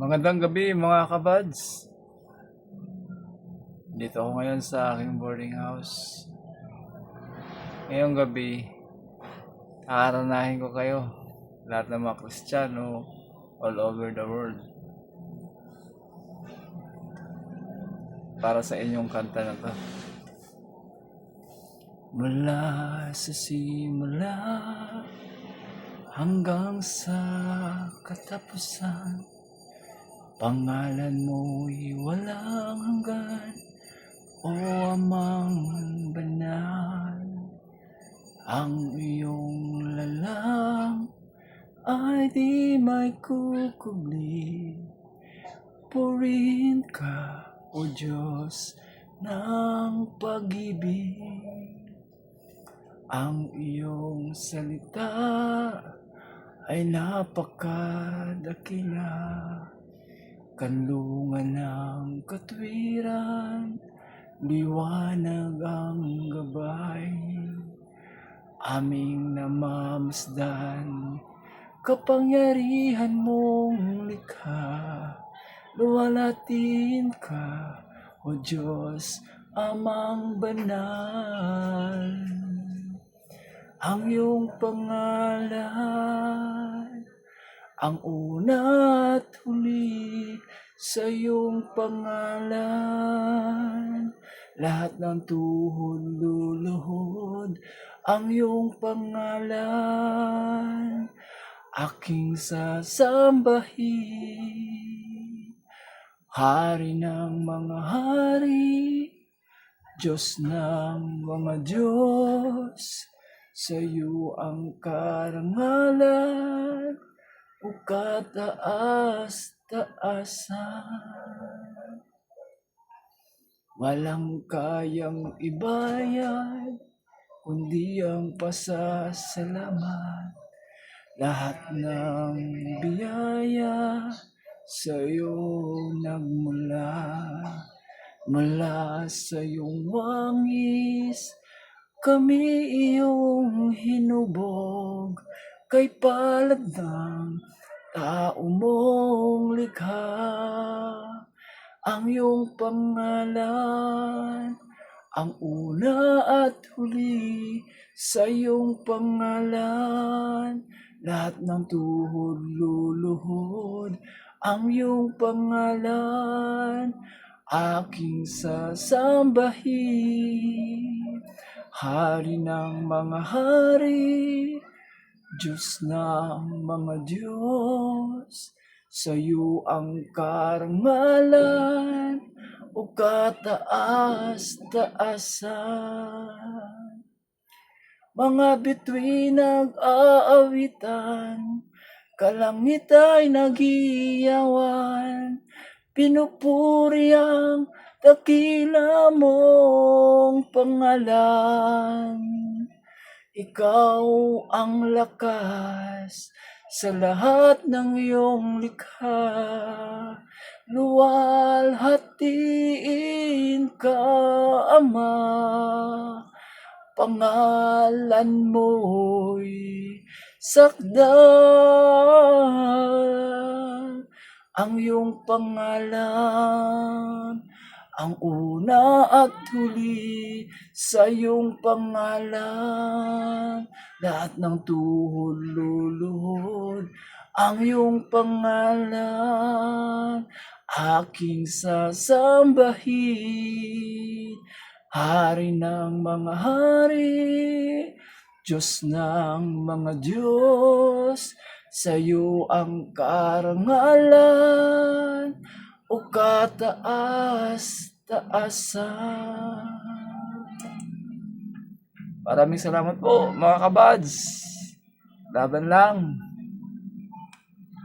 Magandang gabi mga kabads. Dito ako ngayon sa aking boarding house. Ngayong gabi, taaranahin ko kayo. Lahat ng mga Kristiyano all over the world. Para sa inyong kanta na to. Mula sa simula hanggang sa katapusan Pangalan mo'y walang hanggan O amang banal. Ang iyong lalang Ay di may kukubli. Purihin ka, O Diyos ng pag-ibig. Ang iyong salita ay napakadakila Kanlungan ng katwiran, liwanag ang gabay. Aming namamasdan, kapangyarihan mong likha. Luwalatin ka, O Diyos, amang banal. Ang iyong pangalan, ang una at huli sa iyong pangalan. Lahat ng tuhod luluhod ang iyong pangalan. Aking sasambahin. Hari ng mga hari, Diyos ng mga Diyos, sa iyo ang karangalan o kataas-taasan. Walang kayang ibayad, kundi ang pasasalamat. Lahat ng biyaya sa iyo nagmula. Mula sa iyong wangis, kami iyong hinubog kay palad ng tao mong likha. Ang iyong pangalan, ang una at huli sa iyong pangalan. Lahat ng tuhod luluhod ang iyong pangalan. Aking sasambahin, Hari ng mga hari, Diyos ng mga Diyos, sa iyo ang karangalan o kataas-taasan. Mga bituin nag-aawitan, kalangit ay nagiyawan, pinupuri ang dakila mong pangalan. Ikaw ang lakas sa lahat ng iyong likha. Luwalhatiin ka, Ama. Pangalan mo'y sakda. Ang iyong pangalan ang una at huli sa iyong pangalan. Lahat ng tuhod luluhod ang iyong pangalan. Aking sasambahin, Hari ng mga hari, Diyos ng mga Diyos, sa iyo ang karangalan o kataas-taasan. Maraming salamat po mga kabads. Laban lang.